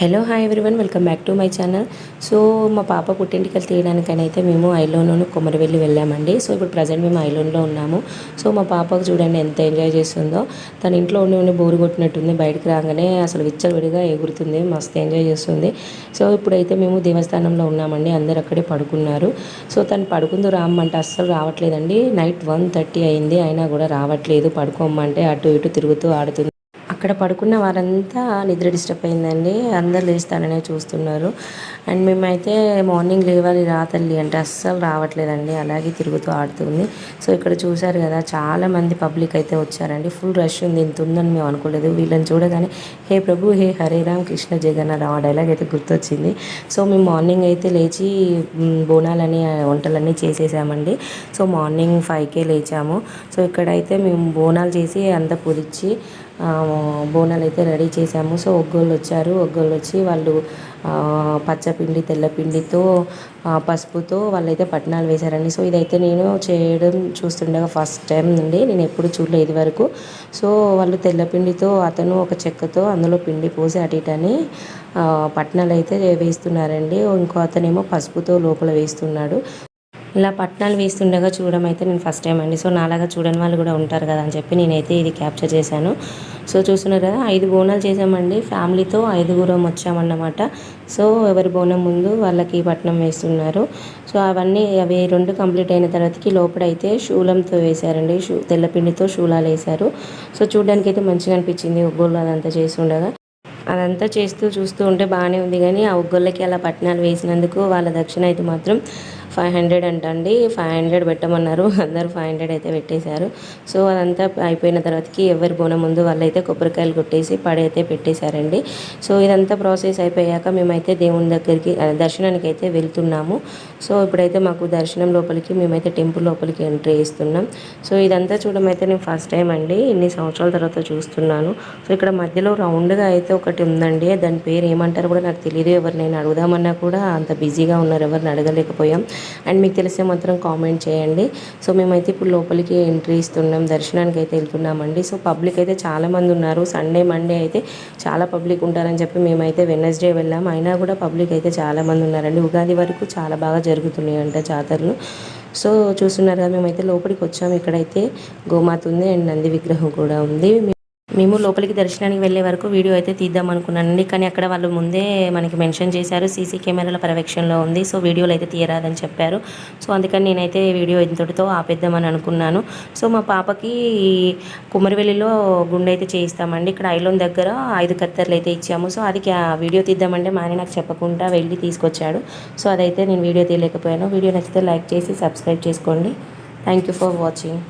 Hello hi everyone welcome back to my channel so మా పాప పుట్టింటికలు తీయడానికని అయితే మేము ఐలోన్లోను కొమరవెల్లి వెళ్ళామండి. సో ఇప్పుడు ప్రజెంట్ మేము ఐలోన్లో ఉన్నాము. సో మా పాపకు చూడండి ఎంత ఎంజాయ్ చేస్తుందో. తన ఇంట్లో ఉండి ఉండి బోరు కొట్టినట్టుంది. బయటకు రాగానే అసలు విచ్చలవిడిగా ఎగురుతుంది. మస్తు ఎంజాయ్ చేస్తుంది. సో ఇప్పుడైతే మేము దేవస్థానంలో ఉన్నామండి. అందరు అక్కడే పడుకున్నారు. సో తను పడుకుందో రామ్మంటే అస్సలు రావట్లేదండి. నైట్ వన్ థర్టీ అయింది. అయినా కూడా రావట్లేదు. పడుకోమంటే అటు ఇటు తిరుగుతూ ఆడుతుంది. అక్కడ పడుకున్న వారంతా నిద్ర డిస్టర్బ్ అయిందండి. అందరు లేస్తాననే చూస్తున్నారు. అండ్ మేమైతే మార్నింగ్ లేవాలి రా తల్లి అంటే అస్సలు రావట్లేదండి. అలాగే తిరుగుతూ ఆడుతుంది. సో ఇక్కడ చూశారు కదా చాలా మంది పబ్లిక్ అయితే వచ్చారండి. ఫుల్ రష్ ఉంది ఇంత ఉందని మేము అనుకోలేదు. వీళ్ళని చూడగానే హే ప్రభు హే హరే రామ్ కృష్ణ జగన్నాథ్ ఆ డైలాగ్ అయితే గుర్తొచ్చింది. సో మేము మార్నింగ్ అయితే లేచి బోనాలని వంటలన్నీ చేసేసామండి. సో మార్నింగ్ ఫైవ్కే లేచాము. సో ఇక్కడైతే మేము బోనాలు చేసి అంతా పొదిచ్చి బోనాలు అయితే రెడీ చేసాము సో ఒగ్గోళ్ళు వచ్చారు ఒగ్గోళ్ళు వచ్చి వాళ్ళు పచ్చపిండి తెల్లపిండితో పసుపుతో వాళ్ళైతే పట్నాలు వేశారండి. సో ఇదైతే నేను చేయడం చూస్తుండగా ఫస్ట్ టైం అండి. నేను ఎప్పుడు చూడలేదు వరకు సో వాళ్ళు తెల్లపిండితో అతను ఒక చెక్కతో అందులో పిండి పోసి అటు ఇటని పట్నాలు అయితే వేస్తున్నారండి. ఇంకో అతనేమో పసుపుతో లోపల వేస్తున్నాడు. ఇలా పట్నాలు వేస్తుండగా చూడడం అయితే నేను ఫస్ట్ టైం అండి. సో నాలాగా చూడని వాళ్ళు కూడా ఉంటారు కదా అని చెప్పి నేనైతే ఇది క్యాప్చర్ చేశాను. సో చూస్తున్నారు కదా ఐదు బోనాలు చేసామండి ఫ్యామిలీతో ఐదుగురం వచ్చామన్నమాట. సో ఎవరి బోనం ముందు వాళ్ళకి పట్నం వేస్తున్నారు. సో అవన్నీ అవి రెండు కంప్లీట్ అయిన తర్వాతకి లోపడైతే శూలంతో వేశారండి. షూ తెల్లపిండితో శూలాలు వేశారు. సో చూడడానికి అయితే మంచిగా అనిపించింది ఒగ్గోళ్ళు అదంతా చేస్తుండగా. అదంతా చేస్తూ చూస్తూ ఉంటే బాగానే ఉంది. కానీ ఆ ఒగ్గోళ్ళకి అలా పట్నాలు వేసినందుకు వాళ్ళ దక్షిణ అయితే మాత్రం ఫైవ్ హండ్రెడ్ అంటండి. ఫైవ్ హండ్రెడ్ పెట్టమన్నారు. అందరూ ఫైవ్ హండ్రెడ్ అయితే పెట్టేశారు. సో అదంతా అయిపోయిన తర్వాతకి ఎవరి బోనం ముందు వాళ్ళైతే కొబ్బరికాయలు కొట్టేసి పడైతే పెట్టేశారండి. సో ఇదంతా ప్రాసెస్ అయిపోయాక మేమైతే దేవుని దగ్గరికి దర్శనానికి అయితే వెళ్తున్నాము. సో ఇప్పుడైతే మాకు దర్శనం లోపలికి మేమైతే టెంపుల్ లోపలికి ఎంట్రీ ఇస్తున్నాం సో ఇదంతా చూడడం అయితే నేను ఫస్ట్ టైం అండి. ఇన్ని సంవత్సరాల తర్వాత చూస్తున్నాను. సో ఇక్కడ మధ్యలో రౌండ్గా అయితే ఒకటి ఉందండి. దాని పేరు ఏమంటారు కూడా నాకు తెలియదు ఎవరినైనా అడుగుదామన్నా కూడా అంత బిజీగా ఉన్నారు. ఎవరిని అడగలేకపోయాం. అండ్ మీకు తెలిస్తే మాత్రం కామెంట్ చేయండి. సో మేమైతే ఇప్పుడు లోపలికి ఎంట్రీ ఇస్తున్నాం. దర్శనానికి అయితే వెళ్తున్నామండి. సో పబ్లిక్ అయితే చాలామంది ఉన్నారు. సండే మండే అయితే చాలా పబ్లిక్ ఉంటారని చెప్పి మేమైతే వెనస్డే వెళ్ళాం. అయినా కూడా పబ్లిక్ అయితే చాలా మంది ఉన్నారండి. ఉగాది వరకు చాలా బాగా జరుగుతున్నాయి అంట జాతరలు. సో చూస్తున్నారు కదా మేమైతే లోపలికి వచ్చాము ఇక్కడైతే గోమాత ఉంది అండ్ నంది విగ్రహం కూడా ఉంది. మేము లోపలికి దర్శనానికి వెళ్ళే వరకు వీడియో అయితే తీద్దాం అనుకున్నానండి. కానీ అక్కడ వాళ్ళు ముందే మనకి మెన్షన్ చేశారు. సీసీ కెమెరాల పర్యవేక్షణలో ఉంది. సో వీడియోలు అయితే తీయరాదని చెప్పారు. సో అందుకని నేనైతే వీడియో ఇంతటితో ఆపేద్దామని అనుకున్నాను. సో మా పాపకి కుమరివెల్లిలో గుండె అయితే చేయిస్తామండి. ఇక్కడ ఐలోన్ దగ్గర ఐదు కత్తెరలు అయితే ఇచ్చాము. సో అది ఆ వీడియో తీద్దామంటే మా ఆయన నాకు చెప్పకుండా వెళ్ళి తీసుకొచ్చాడు. సో అదైతే నేను వీడియో తీయలేకపోయాను. వీడియో నచ్చితే లైక్ చేసి సబ్స్క్రైబ్ చేసుకోండి. Thank you for watching.